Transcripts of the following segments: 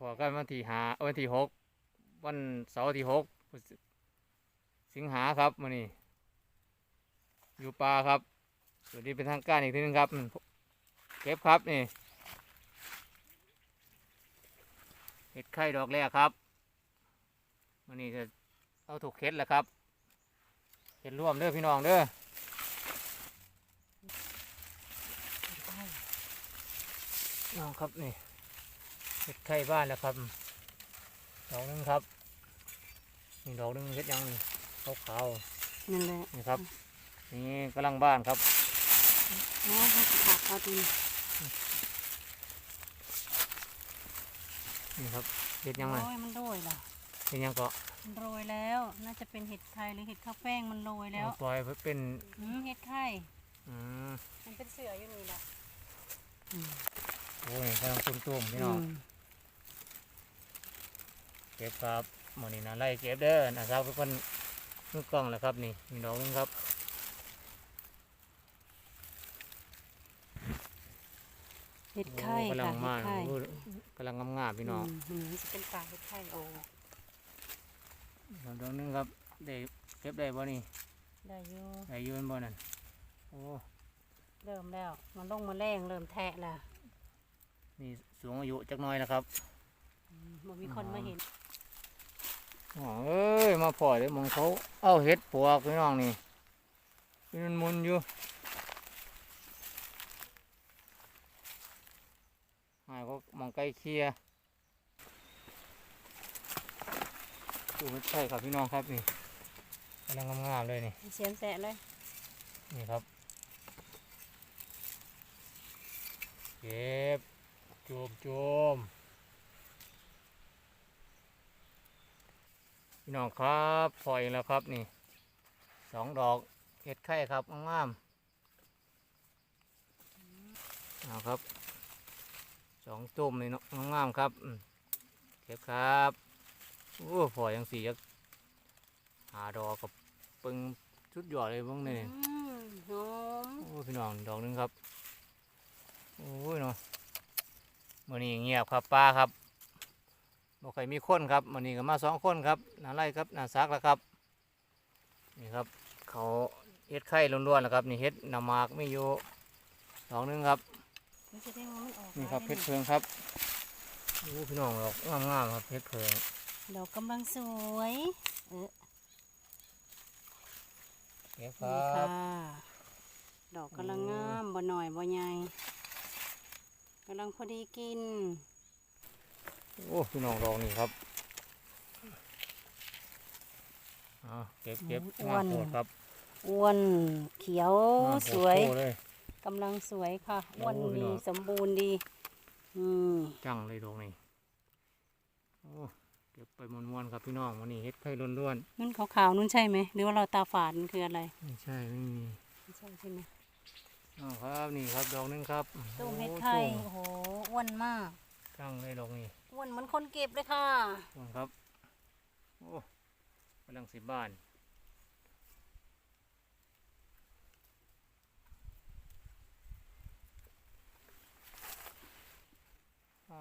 พอกันวันที่หาวันที่หกวันเสาร์ที่หกสิงหาครับมื้อนี้อยู่ป่าครับ สวัสดีเป็นทางการอีกทีหนึงครับอืมเก็บครับนี่เห็ดไข่ดอกแรกครับวันนี้จะเอาถูกเห็ดแล้วครับเห็ดร่วมเด้อพี่น้องเด้อน้องครับนี่เห็ดไข่บ้านแล้วครับดอกหนึงครับนี่ดอกหนึงเห็ดหยังนี่ขาวนั่นแหละๆนี่ครับนี่กำลังบ้านครับ โอ้เขาจะผักเอาดีนี่ครับเห็ดหยังไงโอ้ยมันโรยล่ะเห็ดหยังก็มันโรยแล้ว น่าจะเป็นเห็ดไทยหรือเห็ดข้าวแป้งมันโรยแล้วเอาปล่อยไว้เป็นอืมเห็ดไข่อืมมันเป็นเสืออยู่นี่แหละโอ้ยกำลังตุ้มๆพี่น้องเก็บครับหมอนี่นะไล่เก็บเด้อนะครับทุกคนมือกล้องแหละครับนี่มีดอกหนึงครับ เห็ดไข่โอ้กำลัค่ะงเห็มาดไข่โอ้กำลังงามๆพี่น้องมอืมจะเป็นป่าเห็ดไข่โอ้ดอกหนึงครับได้เก็บได้บ่นี่ได้อยู่ได้อยืนบ่นั่นโอ้เริ่มแล้ว มันลงมาแรงเริ่มแทะแล้วนี่สูงอายุจักหน้อยนะครับอืมบ่มีคนมาเห็นอ๋อเอ้ยมาพอเลยมองเขาเอาเห็ดปวกพี่น้องนี่มันมุนอยู่ายก็มองใกล้เคียดูไม่ใช่ครับพี่น้องครับนี่กำลังงามๆเลยนี่เสียมแสะเลยนี่ครับเก็บโจมโจมพี่น้องครับพออีกแล้วครับนี่สองดอกเห็ดไข่ครับงามๆเอาครับ สองตุ่มนี่เนาะงามๆครับอืมเก็บครับโอ้พอยังสี่ยักหาดอกกับปึงชุดยอดเลยเบ้างนี่อืมหอมโอ้พี่น้องดอกหนึงครับโอ้ยเนาะมื่อนี้เงียบครับป้าครับบอกใครมีคนครับมื่อนี้ก็มาสองคนครับนาไล่ครับนาซักแล้วครับนี่ครับ เขาเฮ็ดไข่ล้วนๆแล้วครับ นี่เฮ็ดหนามากไม่อยู่ดอกหนึงครับ นี่จะได้ว่ามันออกนี่ครับหเพลายชรเพิงครับโอ้พี่น้องดอกงามๆครับเพชรเพิงดอกกำลังสวยเออเก็บคนี่รัค่ะบดอกกำลังโอ้งามบ่หน่อยบ่ใหญ่กำลังพอดีกินโอ้พี่น้องดอกนี่ครับเอาเก็บเก็บอ้งาวมนโพดครับอ้วนเขียวงามโพดสวยโพดเลย กำลังสวยค่ะอ้วนโอ้พี่ดีน้องสมบูรณ์ดีอืมจังเลยดอกนี่โอ้เก็บไปมวนๆครับพี่น้องวันนี้เฮ็ดไข่ล้วนนุ่นขาวๆนุ่นใช่ไหมหรือว่าเราตาฝาดมันคืออะไรๆไม่ใช่ไม่มีไม่ใช่ใช่ไหมอ๋อครับนี่ครับดอกหนึงครับตู้เม็ดโอ้ไข่จุ่มโอ้โหอ้วนมากจังเลยดอกนี่อ้วนเหมือนคนเก็บเลยค่ะอ้วนครับโอ้กำลังสิบ้านอ่า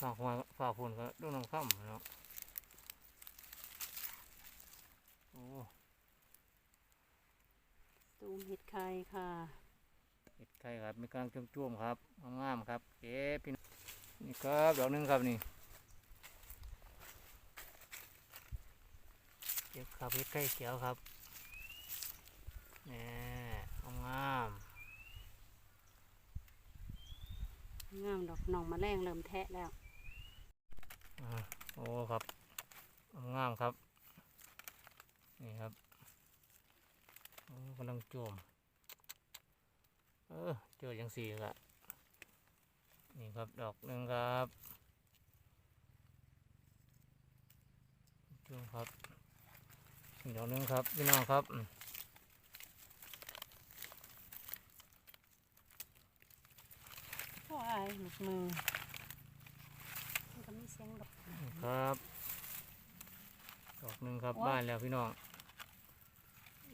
ฝากมาฝากฝนก็ดูน้ำค่ำเนาะโอ้ตูมเห็ดไข่ค่ะเห็ดไข่ครับมีกำลังจุ่มๆครับงามๆครับเก็บพี่น้องนี่ครับดอกหนึงครับนี่เก็บครับเห็ดไข่เขียวครับนี่งามงามดอกหน่องแมาแรงเริ่มแทะแล้วๆอ่า โอ้ครับง่ามครับ นี่ครับกำลังจมเออเจออย่างสี่ละนี่ครับดอกหนึ่งครับช่วครับดอกหนึ่งครับพี่น้องครับโอ้ยหลุดมือ สียงดอกครับดอกหนึ่งครับโอ้ยบ้านแล้วพี่น้อง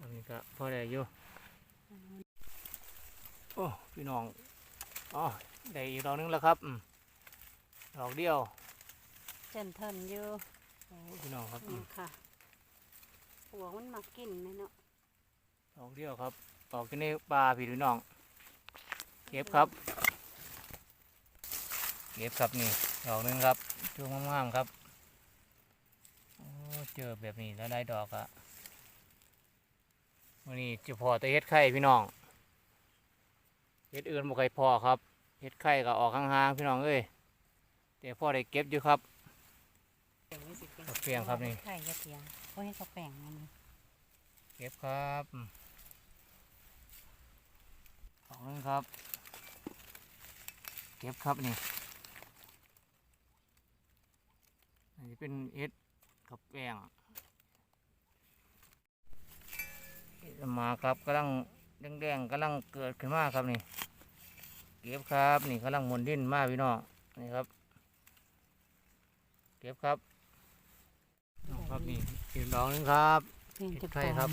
อันนี้ก็พอได้อยู่โอ้พี่น้องอ๋อได้อีกดอกหนึงแล้วครับอืมดอกเดียวเจนเทินอยู่โอ้พี่น้องครับอืนี่มค่ะปวกมันมากินไหมเนาะดอกเดียวครับดอกที่นี่ปลาพี่พี่น้องเก็บครับเก็บครับนี่ ดอกหนึงครับช่วงงามๆครับโอ้เจอแบบนี้แล้วได้ดอกอะวันนี้จะพอแต่เฮ็ดไข่พี่น้องเฮ็ดอื่นบ่เคยพอครับเฮ็ดไข่ก็ออกห่างๆพี่น้องเอ้ยแต่พ่อได้เก็บอยู่ครับเสียงไม่สิเป็นดอกเฟียงครับนี่ไข่ยะเฟียงโอ้ยเขาแป้งมันนี่เก็บครับอืมดอกหนึงครับ เก็บครับนี่อั นนี้เป็นเฮ็ดกับแป้งเฮ็ดมาครับกำลังแดงๆกำลังเกิดขึ้นมาครับนี่ เก็บครับนี่กำลังหมุนดินมาพี่น้องนี่ครับ เก็บครับเอาครับนี่อีกดอกหนึงครับเพียงจะไข่ครับ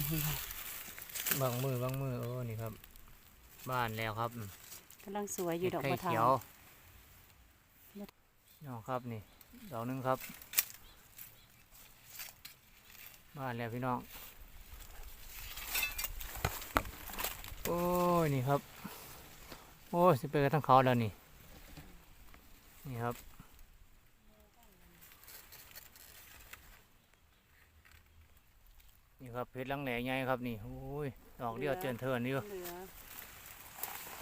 ปลอมบางมือบางมือโอ้นี่ครับ บ้านแล้วครับอืมกำลังสวยอยู่ดอกไข่บัวทาเขียววน้องครับนี่ดอกหนึงครับ บ้านแล้วพี่น้อง โอ้ยนี่ครับ โอ้ยสิไปกันทั้งเขาแล้วนี่ นี่ครับนี่ครับเพชรลังแหล่ใหญ่ครับนี่โอ้ยดอกเดียวเจริญเทินนี่เหลือ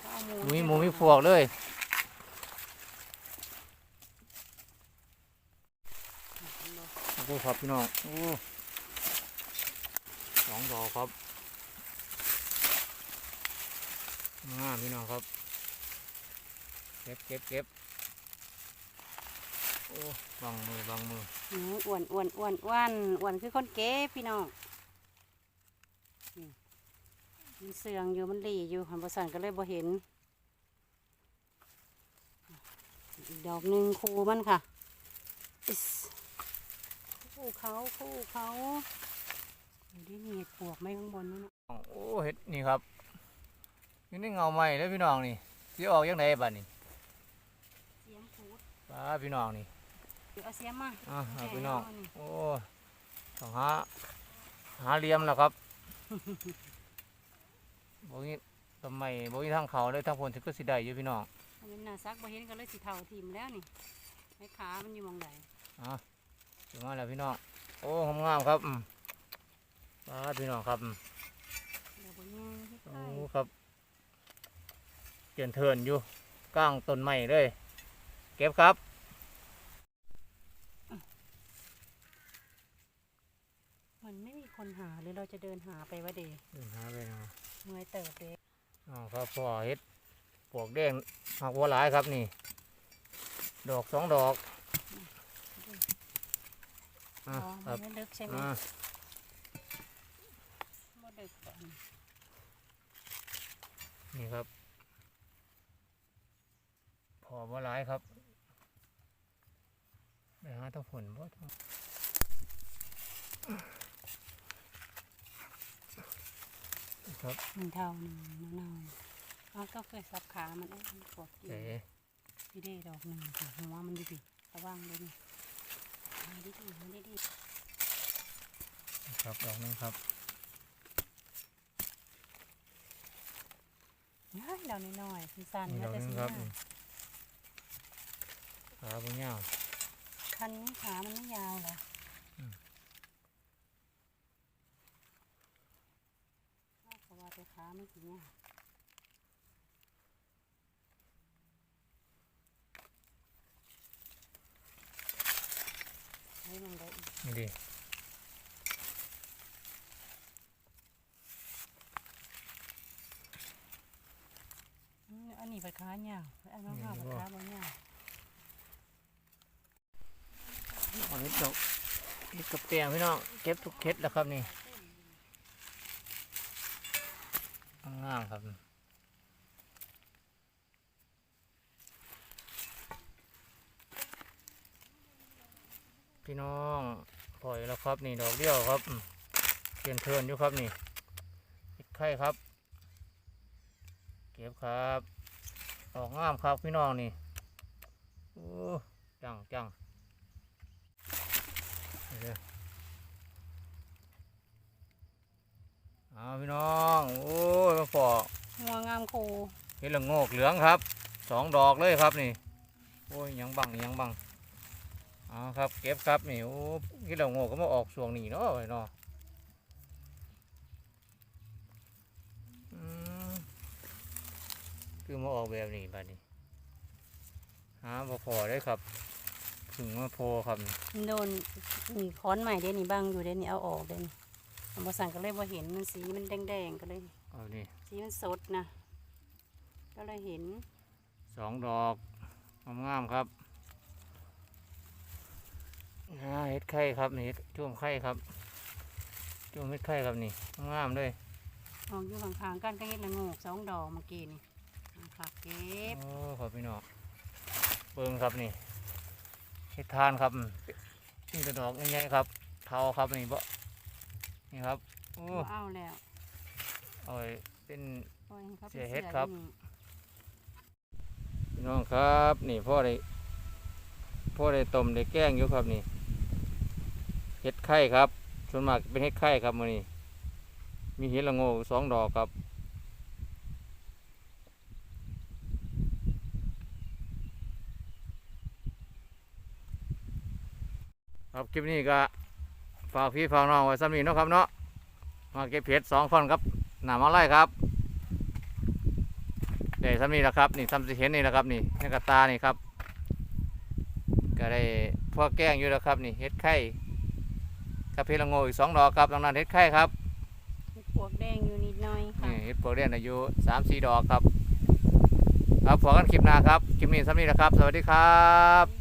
เอาหมูหมูมีหมูมีพวกเลยโอ้โหครับพี่น้องโอ้ สองดอกครับงามพี่น้องครับ เก็บเก็บเก็บโอ้บางมือบางมืออ้วนอ้วนอ้วนอ้วนอ้วนคือคนเก๋พี่น้องนี่มันเสื่องอยู่มันหลีอยู่หันประสานก็เลยบ่เห็น อีกดอกหนึ่งคู่มันค่ะคู่เขาคู่เขา อยู่ที่นี่เห็ดปวกไม่ข้างบนนั่นน่ะโอ้เห็ดนี่ครับนี่นี่เงาใหม่แล้วพี่น้องนี่ที่ออกยังไงบ้านี่เสียมพูดป้าพี่น้องนี่เดี๋ยวเอาเสียมมาอะเอาแกะพี่น้องเานี่โอ้ต้องหาหาเหลี่ยมแล้วครับบ่มีทำไมบ่มีทางเขาเลยทางพนสิก็สิได้อยู่พี่น้องอันนี้น่าซักบ่เห็นก็เลยสิเท่าทีมแล้วนี่ไอ้ขามันอยู่หมองใดอะถึงมาแล้วพี่น้องโอ้งามๆครับอื มป้าพี่น้องครับอืมเดี๋ยวบ่ยังที่โอ้ใต้ครับเกียนเทินอยู่กลางต้นไม้เลย เก็บครับมันไม่มีคนหาหรือเราจะเดินหาไปวะเดเดินหาไปนะเมื่อยเติบเดอ๋อครับพ่อเฮ็ดปวกแดงหักหัวหลายครับนี่ ดอกสองดอกอ๋อะอครัมับนไม่ลึกใช่ไหม อะ บ่ดึกก่อน นี่ครับ พอว่าร้ายครับไปหาทั้งฝนบ่ทั้งครับหนึ่งเท่าหนึ่งเน่าๆอ๋อก็เคยสับขา มันเอ้ยมันปวดกินเอ๋พี่เด้ดอกหนึ่งค่ะหัวมันดีดีระวังเลยนี่มาดีดีมาดีดีครับดอกหนึงครับ เฮ้ยเราน้อยๆสั้นๆนี่แล้ดวอกหแต่นึงสีครับหน้าขาบุญยาวคันนี้ขามันไม่ยาวเหรออืมเอาเพราะว่าตัวขามันสีเนี่ยให้มันได้อีกนี่ดิ อันนี้ผัดขาเนี่ยอันนี้ข้าวผัดาบาเนี่ยอันนี้ดอกเก็บกระเปียงพี่น้องเก็บทุกเคล็ดแล้วครับนี่ง่ายครับพี่น้องปล่อยแล้วครับนี่ดอกเดี่ยวครับเปลี่ยนเทินอยู่ครับนี่ไข่ครับ เก็บครับ ออกงามครับพี่น้องนี่โอ้จังจังเดี๋ยวเอาพี่น้อง โอ้ยมาปอกงัวงามโคเห็ดละโงกเหลืองครับสองดอกเลยครับนี่ โอ้ยยังบังยังบังเอาครับ เก็บครับนี่โอ้เห็ดละโงกก็มาออกช่วงนี้เนาะไอ้เนาะอืม คือมาออกแบบนี้บัดนี้หาพอพอได้ครับถึงมาโพครับนี่โดนนี่ค้อนใหม่เด้นี่บ้างอยู่เด้นี่เอาออกเด้นี่เอามาสั่งก็เลยว่าเห็นมันสีมันแดงๆก็เลย เอานี่สีมันสดนะก็เลยเห็นสองดอกงามๆครับอ่าเห็ดไข่ครับนี่เห็ดจุ่มไข่ครับจุ่มเห็ดไข่ครับนี่งามๆเลย ออกอยู่ข้างๆกันก็เห็ดละโงกสองดอกเมื่อกี้นี่ เอาค่ะเก็บโอ้ขอบพี่น้องเบิ่งครับนี่เห็ดทานครับนี่กระดอกใหญ่ๆครับเทาครับนี่บ่นี่ครับโอ้บ่เอาแล้วเอาไว้เป็นปล่อยให้เขาไปเสียเฮ็ดครับนี่พี่น้องครับนี่พ่อได้พ่อได้ต้มได้แกงอยู่ครับนี่เห็ดไข่ครับส่วนมากเป็นเห็ดไข่ครับมื้อนี้มีเห็ดละโงกสองดอกครับ ครับคลิปนี้ก็ฝากพี่ฝากน้องไว้สำนีเนาะครับเนาะมาเก็บเห็ดสองคนครับหนามาไล่ครับเดี๋ยวสำนีแล้วครับนี่ทำสิเห็นนี่นะครับนี่ในกระตานี่ครับ ก็ได้พ่อแกล้งอยู่แล้วครับนี่เห็ดไข่กับเพชรละโงอีกสองดอกครับตรงนั้นเห็ดไข่ครับเฮ็ดปวกแดงอยู่นิดหน่อยค่ะนี่เห็ดโปรเดนอายุสามสี่ดอกครับ ครับพอกันคลิปหน้าครับคลิปนี้สำนีแล้วครับ สวัสดีครับ